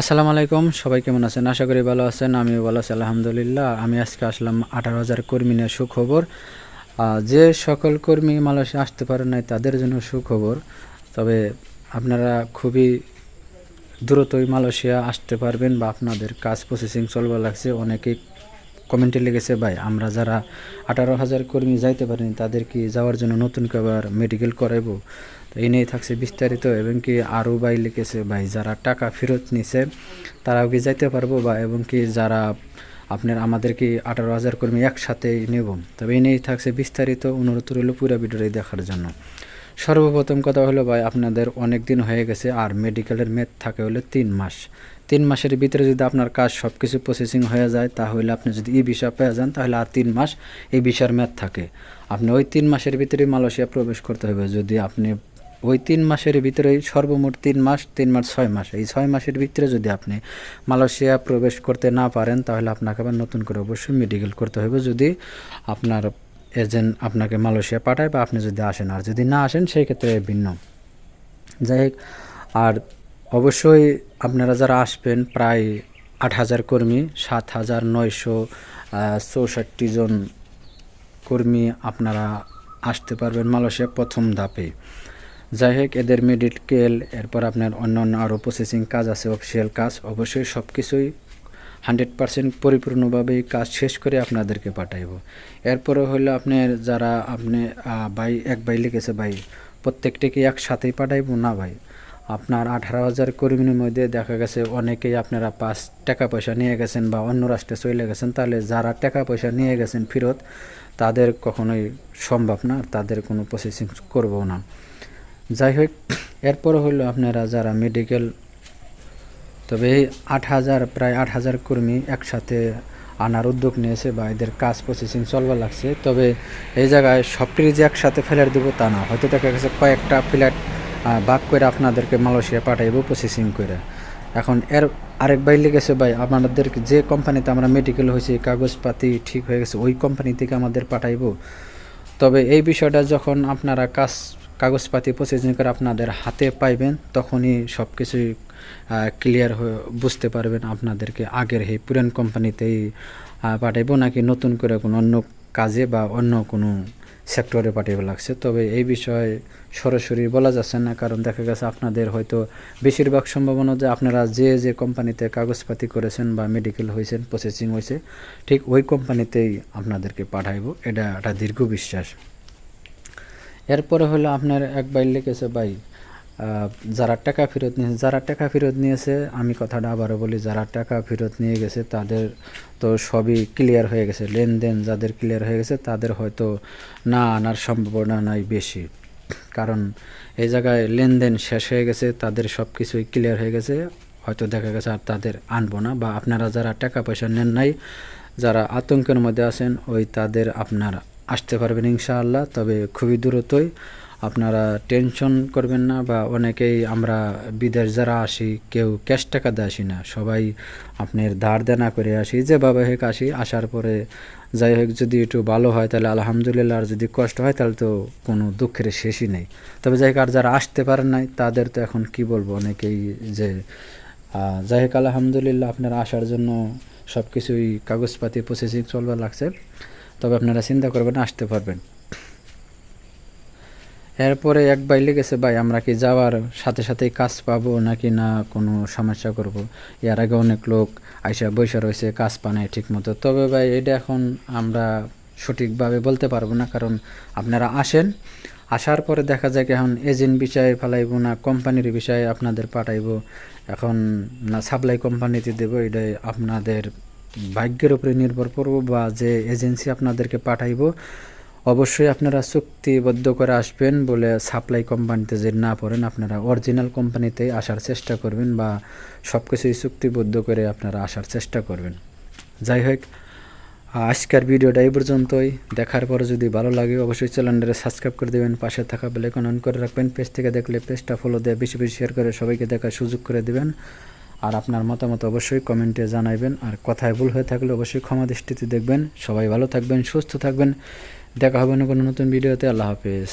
আসসালামু আলাইকুম, সবাই কেমন আছেন? আশা করি ভালো আছেন, আমিও ভালো আছি, আলহামদুলিল্লাহ। আমি আজকে আসলাম আঠারো হাজার কর্মী নিয়ে সুখবর। যে সকল কর্মী মালয়েশিয়া আসতে পারেন নাই, তাদের জন্য সুখবর। তবে আপনারা খুবই দ্রুতই মালয়েশিয়া আসতে পারবেন বা আপনাদের কাজ প্রসেসিং চলবা লাগছে। অনেকেই কমেন্টে লিখেছে, ভাই, আমরা যারা আঠারো হাজার কর্মী যাইতে পারিনি, তাদের কি যাওয়ার জন্য নতুন আবার মেডিকেল করাইবো? তো এই নিয়ে থাকছে বিস্তারিত এবং কি আরও ভাই লিখেছে, ভাই যারা টাকা ফেরত নিছে, তারাও কি যাইতে পারব বা এবং কি যারা আপনার আমাদের কি আঠারো হাজার কর্মী একসাথে নেব। তবে এই নিয়েই থাকছে বিস্তারিত অনুরোধ রইল পুরো ভিডিওটি দেখার জন্য। সর্বপ্রথম কথা হলো, ভাই, আপনাদের অনেক দিন হয়ে গেছে আর মেডিকেলের মেয়াদ থাকে হলো তিন মাস। তিন মাসের ভিতরে যদি আপনার কাজ সব কিছু প্রসেসিং হয়ে যায়, তাহলে আপনি যদি ই ভিসা পেয়ে যান, তাহলে আর তিন মাস এই ভিসার মেয়াদ থাকে। আপনি ওই তিন মাসের ভিতরে মালয়েশিয়া প্রবেশ করতে হবে। যদি আপনি ওই তিন মাসের ভিতরেই সর্বমোট তিন মাস তিন মাস, ছয় মাস। এই ছয় মাসের ভিতরে যদি আপনি মালয়েশিয়া প্রবেশ করতে না পারেন, তাহলে আপনাকে আবার নতুন করে অবশ্যই মেডিকেল করতে হবে। যদি আপনার এজেন্ট আপনাকে মালয়েশিয়া পাঠায় বা আপনি যদি আসেন। আর যদি না আসেন, সেই ক্ষেত্রে ভিন্ন। যাই হোক, আর অবশ্যই আপনারা যারা আসবেন, প্রায় আট হাজার কর্মী, সাত হাজার নয়শো চৌষট্টি জন কর্মী আপনারা আসতে পারবেন মালয়েশিয়া প্রথম ধাপে। যাই হোক এদের মেডিকেল এরপর আপনার অন্য অন্য আরও প্রসেসিং কাজ আছে অফিসিয়াল কাজ, অবশ্যই সব কিছুই হান্ড্রেড পার্সেন্ট পরিপূর্ণভাবে কাজ শেষ করে আপনাদেরকে পাঠাইব। এরপরে হলো আপনার যারা আপনি ভাই এক ভাই লিখেছে ভাই, প্রত্যেকটাকে একসাথেই পাঠাইব? না ভাই। আপনার আঠারো হাজার কর্মীর মধ্যে দেখা গেছে অনেকেই আপনারা পাঁচ টাকা পয়সা নিয়ে গেছেন বা অন্য রাষ্ট্রে চলে গেছেন, তাহলে যারা টাকা পয়সা নিয়ে গেছেন ফেরত, তাদের কখনোই সম্ভব না, তাদের কোনো প্রসেসিং করব না। যাই হোক এরপর হলো আপনারা যারা মেডিকেল তবে এই আট হাজার, প্রায় আট হাজার কর্মী একসাথে আনার উদ্যোগ নিয়েছে বা এদের কাজ প্রসেসিং চলবা লাগছে। তবে এই জায়গায় সবটি যে একসাথে ফেলার দেবো তা না। হয়তো দেখা গেছে কয়েকটা ফ্ল্যাট বাক করে আপনাদেরকে মালয়েশিয়া পাঠাইবো প্রসেসিং করে। এখন এর আরেক ভাই লেগেছে ভাই, আপনাদের যে কোম্পানিতে আমরা মেডিকেল হয়েছি, কাগজপাতি ঠিক হয়ে গেছে, ওই কোম্পানি থেকে আমাদের পাঠাইবো? তবে এই বিষয়টা যখন আপনারা কাজ কাগজপাতি প্রসেসিং করে আপনাদের হাতে পাইবেন, তখনই সব কিছুই ক্লিয়ার হয়ে বুঝতে পারবেন আপনাদেরকে আগের এই পুরান কোম্পানিতেই পাঠাইবো নাকি নতুন করে কোনো অন্য কাজে বা অন্য কোনো সেক্টরে পাঠাইবো লাগছে। তবে এই বিষয়ে সরাসরি বলা যাচ্ছে না, কারণ দেখা গেছে আপনাদের হয়তো বেশিরভাগ সম্ভাবনা যে আপনারা যে যে কোম্পানিতে কাগজপাতি করেছেন বা মেডিকেল হয়েছেন প্রসেসিং হয়েছে, ঠিক ওই কোম্পানিতেই আপনাদেরকে পাঠাইবো। এটা একটা দীর্ঘ বিশ্বাস। এরপরে হলো আপনার এক ভাই লিখেছে, ভাই যারা টাকা ফেরত নিয়েছে যারা টাকা ফেরত নিয়েছে, আমি কথাটা আবারও বলি, যারা টাকা ফেরত নিয়ে গেছে, তাদের তো সবই ক্লিয়ার হয়ে গেছে। লেনদেন যাদের ক্লিয়ার হয়ে গেছে, তাদের হয়তো না আনার সম্ভাবনা নাই বেশি। কারণ এই জায়গায় লেনদেন শেষ হয়ে গেছে, তাদের সব কিছুই ক্লিয়ার হয়ে গেছে। হয়তো দেখা গেছে আর তাদের আনব না, বা আপনারা যারা টাকা পয়সা নেন নাই, যারা আতঙ্কের মধ্যে আছেন, ওই তাদের আপনারা আসতে পারবেন ইনশাআল্লাহ, তবে খুবই দ্রুতই। আপনারা টেনশন করবেন না বা অনেকেই আমরা বিদেশ যারা আসি, কেউ ক্যাশ টাকা দিয়ে আসি না। সবাই আপনার ধার দেনা করে আসি যেভাবে হোক আসি, আসার পরে যাই হোক, যদি একটু ভালো হয় তাহলে আলহামদুলিল্লাহ, আর যদি কষ্ট হয় তাহলে তো কোনো দুঃখের শেষই নেই। তবে যাই হোক, আর যারা আসতে পারেন নাই, তাদের তো এখন কি বলব, অনেকেই যে যাই হোক, আলহামদুলিল্লাহ আপনারা আসার জন্য সব কিছুই কাগজপাতি প্রসেসিং চলবার লাগছে। তবে আপনারা চিন্তা করবেন, আসতে পারবেন। এরপরে এক ভাই লেগেছে ভাই, আমরা কি যাওয়ার সাথে সাথেই কাজ পাবো নাকি না কোনো সমস্যা করব? এর আগে অনেক লোক আইসা বৈশা রয়েছে, কাজ পানায় ঠিক মতো তবে ভাই, এটা এখন আমরা সঠিকভাবে বলতে পারব না, কারণ আপনারা আসেন, আসার পরে দেখা যায় এখন এজেন্ট বিষয়ে ফেলাইবো না, কোম্পানির বিষয়ে আপনাদের পাঠাইবো। এখন না সাপ্লাই কোম্পানিতে দেবো, এটাই আপনাদের ভাগ্যের উপরে নির্ভর করব বা যে এজেন্সি আপনাদেরকে পাঠাইবো, অবশ্যই আপনারা চুক্তিবদ্ধ করে আসবেন বলে সাপ্লাই কোম্পানিতে যে না পড়েন, আপনারা অরিজিনাল কোম্পানিতেই আসার চেষ্টা করবেন বা সব কিছুই চুক্তিবদ্ধ করে আপনারা আসার চেষ্টা করবেন। যাই হোক, আজকের ভিডিওটা এই পর্যন্তই। দেখার পরে যদি ভালো লাগে, অবশ্যই চ্যানেলটা সাবস্ক্রাইব করে দেবেন, পাশে থাকা বেলাইকন অন করে রাখবেন। পেজ থেকে দেখলে পেজটা ফলো দিয়ে বেশি বেশি শেয়ার করে সবাইকে দেখার সুযোগ করে দেবেন। আর আপনার মতামত অবশ্যই কমেন্টে জানাবেন আর কথায় ভুল হয়ে থাকলে অবশ্যই ক্ষমা দৃষ্টিতে দেখবেন। সবাই ভালো থাকবেন, সুস্থ থাকবেন। দেখা হবে না কোনো নতুন ভিডিওতে। আল্লাহ হাফেজ।